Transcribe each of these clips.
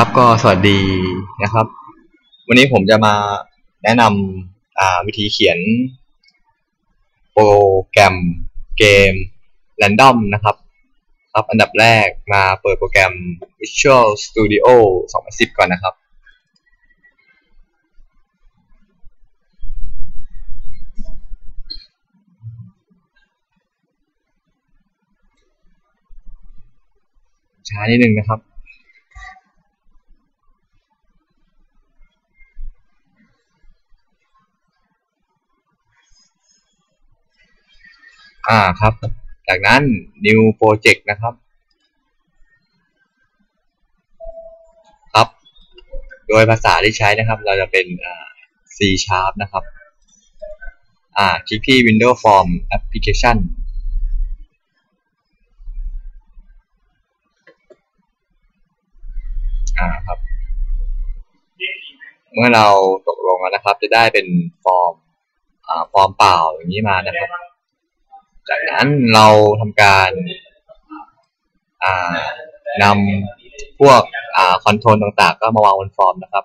ครับก็สวัสดีนะครับ วันนี้ผมจะมาแนะนำวิธีเขียน โปรแกรมเกม Random นะครับ ครับอันดับแรกมาเปิดโปรแกรม Visual Studio 2010 ก่อนนะครับ ช้านิดนึงนะครับ อ่าครับ จากนั้น new project นะครับ ครับ โดยภาษาที่ใช้นะครับ เราจะเป็นอ่า C sharp นะครับ อ่า คลิกที่ Windows Form Application อ่าครับ เมื่อเราตกลงแล้วนะครับ จะได้เป็นฟอร์ม อ่า ฟอร์มเปล่าอย่างนี้มานะครับ จากนั้นเราทำการนำพวกอคอนโทรลต่างๆ ก็มาวางบนฟอร์มนะครับ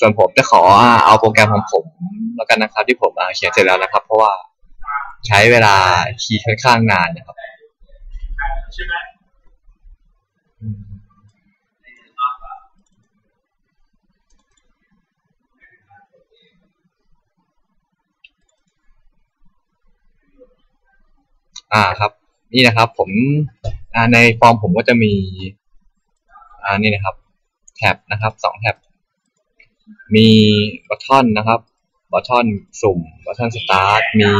ส่วนผมจะขอเอาโปรแกรมของผมแล้วกันนะครับ ที่ผมเขียนเสร็จแล้วนะครับ เพราะว่าใช้เวลาคีย์ค่อนข้างนานนะครับ อ่าครับ นี่นะครับ ผมในฟอร์มผมก็จะมี อ่านี่นะครับ แท็บนะครับสองแท็บมีบัตทอนนะครับบัตทอนสุ่มบัตทอนสตาร์ทมี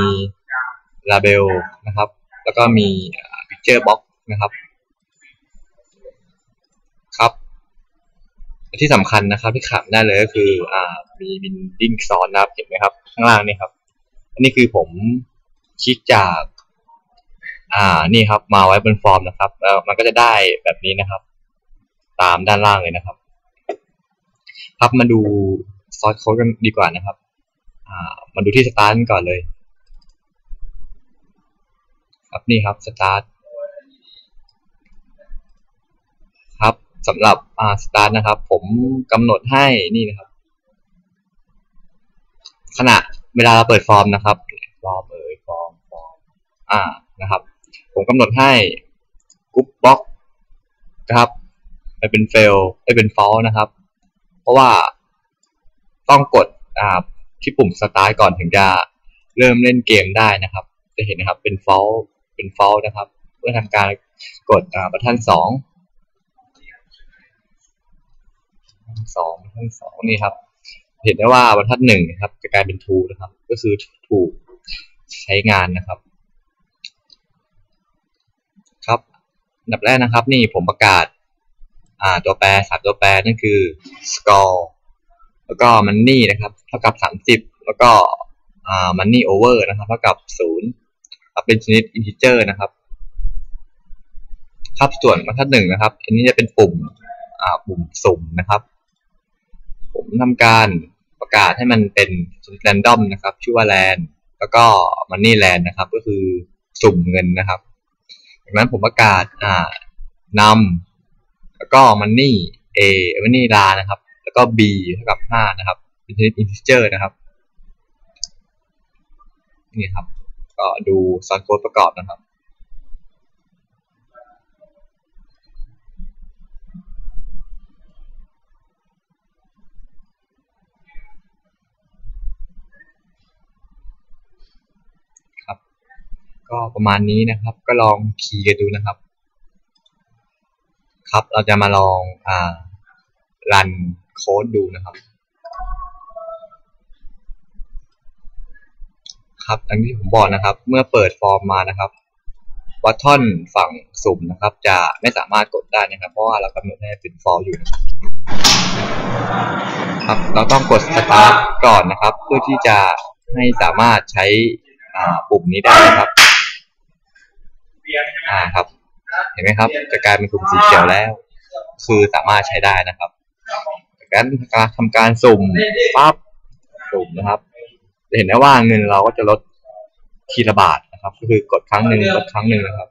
ลาเบลนะครับ แล้วก็มีพิกเจอร์บ็อกนะครับ ครับที่สำคัญนะครับที่ขาดไม่ได้เลยก็คือ อ่า มีบินดิ้งซ้อนนะครับเห็นไหมครับ ข้างล่างนี่ครับ อันนี้คือผมคลิกจาก อ่า นี่ครับ มาไว้บนฟอร์มนะครับ แล้วมันก็จะได้แบบนี้นะครับ ตามด้านล่างเลยนะครับ ครับมาดูซอสโค้ดกันดีกว่านะครับ อ่า มาดูที่สตาร์ทก่อนเลย ครับนี่ครับสตาร์ทครับสำหรับอ่าสตาร์ทนะครับ ผมกำหนดให้นี่นะครับ ขณะเวลาเราเปิดฟอร์มนะครับ ฟอร์มเอ่ยฟอร์มฟอร์มอ่านะครับ ผมกำหนดให้กรุ๊ปบล็อกนะครับไปเป็นเฟลไปเป็นฟอลนะครับ เพราะว่าต้องกดอ่าที่ปุ่มสตาร์ก่อนถึงจะเริ่มเล่นเกมได้นะครับ จะเห็นนะครับเป็นฟอลเป็นฟอลนะครับ เพื่อทำการกดอ่าบัตทันสองสองบัตทันสองนี่ครับ เห็นได้ว่าบัตทันหนึ่งนะครับ จะกลายเป็นทูนะครับ ก็คือถูกใช้งานนะครับอัน ดับแรกนะครับนี่ผมประกาศอ่าตัวแปรสามตัวแปรนั่นคือ score แล้วก็ money นะครับเท่ากับสามสิบแล้วก็อ่า money over นะครับเท่ากับศูนย์เป็นชนิด integer นะครับ ครับส่วนบรรทัดหนึ่งนะครับ อันนี้จะเป็นปุ่มอ่าปุ่มสุ่มนะครับ ผมทำการประกาศให้มันเป็น random นะครับ ชื่อว่า land แล้วก็ money land นะครับ ก็คือสุ่มเงินนะครับ จากนั้นผมประกาศอ่านำแล้วก็มันนี่เอมันนี่ลานะครับ แล้วก็ b เท่ากับห้านะครับ เป็นชนิด integer นะครับ นี่ครับ ก็ดูซอสโค้ดประกอบนะครับ ก็ประมาณนี้นะครับ ก็ลองคีย์กันดูนะครับ ครับเราจะมาลองอ่ารันโค้ดดูนะครับ ครับอันที่ผมบอกนะครับ เมื่อเปิดฟอร์มมานะครับวัตทอนฝั่งสุ่มนะครับ จะไม่สามารถกดได้นะครับ เพราะว่าเรากำหนดให้เป็นฟอลอยู่นะครับ เราต้องกดสตาร์ทก่อนนะครับ เพื่อที่จะให้สามารถใช้ปุ่มนี้ได้นะครับ อ่าครับ เห็นไหมครับ จะกลายเป็นกลุ่มสีเขียวแล้ว คือสามารถใช้ได้นะครับจากนั้นการทำการสุ่มปั๊บสุ่มนะครับ จะเห็นได้ว่าเงินเราก็จะลดทีละบาทนะครับ ก็คือกดครั้งหนึ่งลดครั้งหนึ่งนะครับ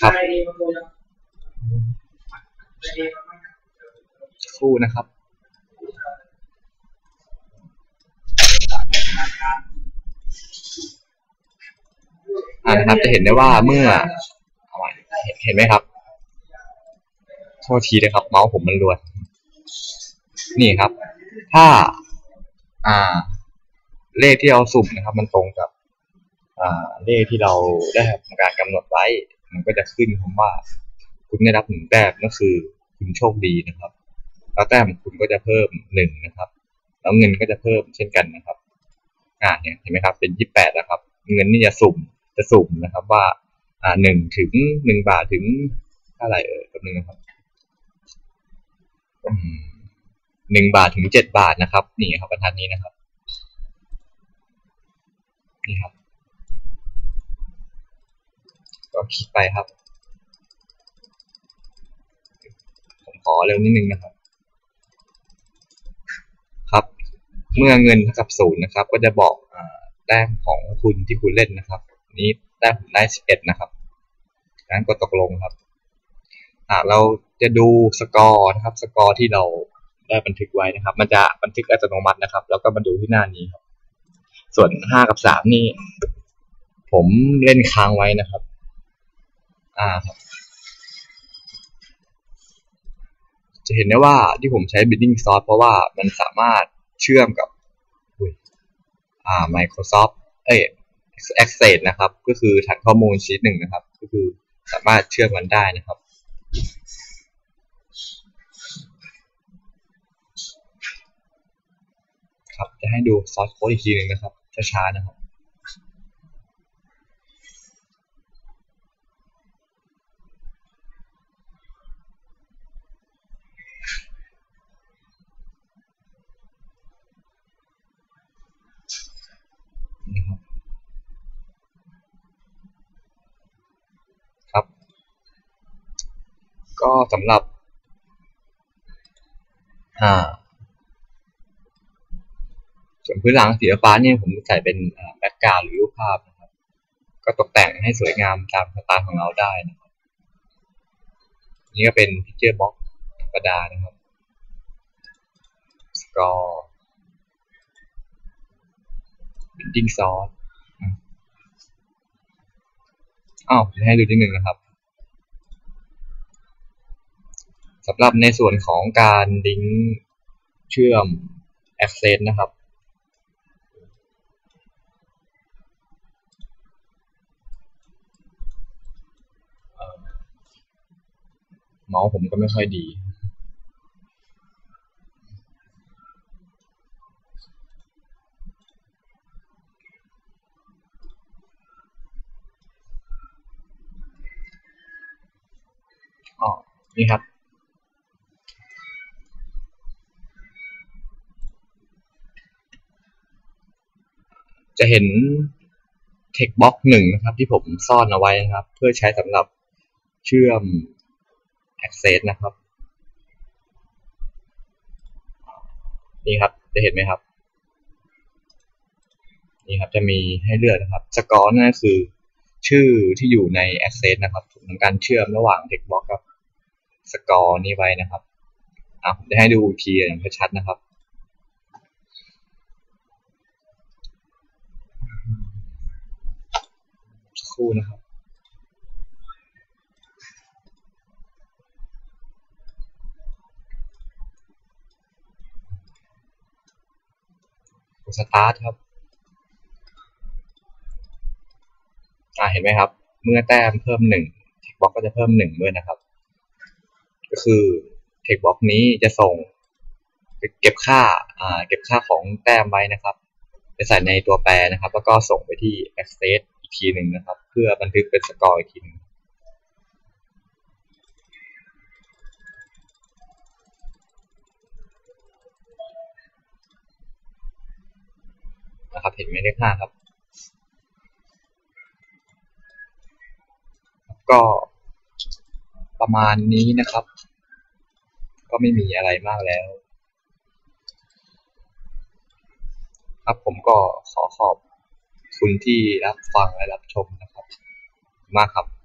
ครับคู่นะครับ นะครับจะเห็นได้ว่าเมื่อเห็นเห็นไหมครับโทษทีนะครับ เมาส์ผมมันรวนนี่ครับ ถ้า อ่า เลขที่เราสุ่มนะครับ มันตรงกับ อ่า เลขที่เราได้ทำการกำหนดไว้ มันก็จะขึ้นคำว่า คุณได้รับหนึ่งแต้มก็คือ คุณโชคดีนะครับ แล้วแต้มคุณก็จะเพิ่มหนึ่งนะครับ แล้วเงินก็จะเพิ่มเช่นกันนะครับ อ่าเนี่ยเห็นไหมครับเป็นยี่แปดนะครับ เงินนี่จะสุ่มจะสุ่มนะครับว่าอ่าหนึ่งถึงหนึ่งบาทถึงเท่าไหร่เออแป๊บนึงนะครับหนึ่งบาทถึงเจ็ดบาทนะครับ นี่ครับบรรทัดนี้นะครับ นี่ครับ ก็คลิกไปครับ ผมขอเร็วนิดนึงนะครับ เมื่อเงินเท่ากับศูนย์นะครับ ก็จะบอกแต้มของคุณที่คุณเล่นนะครับ นี้แต้มผมได้สิบเอ็ดนะครับงั้นกดตกลงครับหาเราจะดูสกอร์นะครับ สกอร์ที่เราได้บันทึกไว้นะครับ มันจะบันทึกอัตโนมัตินะครับ แล้วก็มาดูที่หน้านี้ครับ ส่วนห้ากับสามนี่ ผมเล่นค้างไว้นะครับ อ่าครับ จะเห็นได้ว่าที่ผมใช้ bidding source เพราะว่ามันสามารถ เชื่อมกับอ่า Microsoft เอ้ย Access นะครับ ก็คือฐานข้อมูลชีตหนึ่งนะครับ ก็คือสามารถเชื่อมกันได้นะครับครับ จะให้ดู source code อีกทีหนึ่งนะครับช้าๆนะครับ นี่ครับ ครับ ก็ สำหรับอ่าส่วนพื้นหลังสีฟ้าเนี่ยผมใส่เป็นแบ็กกราวหรือรูปภาพนะครับ ก็ตกแต่งให้สวยงามตามสไตล์ของเราได้นะครับ นี่ก็เป็นพิกเจอร์บ็อกธรรมดานะครับสกอร์ bidding source อ้าวให้ดูที่หนึ่งนะครับ สำหรับในส่วนของการลิงก์เชื่อม Access นะครับ เมาส์ผมก็ไม่ค่อยดีอ๋อนี่ครับ เห็น text box หนึ่งนะครับ ที่ผมซ่อนเอาไว้นะครับ เพื่อใช้สำหรับเชื่อม access นะครับ นี่ครับจะเห็นไหมครับ นี่ครับจะมีให้เลือกนะครับสกอร์นั่นคือ ชื่อที่อยู่ใน access นะครับทำการเชื่อมระหว่าง text box กับสกอร์นี้ไว้นะครับอะผมจะให้ดูอีกทีอย่างชัดๆนะครับ สัก ครู่นะครับสตาร์ทครับอ่าเห็นไหมครับ เมื่อแต้มเพิ่มหนึ่งเทคบ็อกก็จะเพิ่มหนึ่งด้วยนะครับ ก็คือเทคบ็อกนี้จะส่งเก็บค่าอ่าเก็บค่าของแต้มไว้นะครับจะใส่ในตัวแปรนะครับ แล้วก็ส่งไปที่ access อีกทีหนึ่งนะครับ พื่อบันทึกเป็นสกอร์อีกทีหนึงนะครับเห็นไหมเลขห้าครับ ก็ประมาณนี้นะครับ ก็ไม่มีอะไรมากแล้ว ครับผมก็ขอขอบคุณที่รับฟังและรับชมนะ มากครับ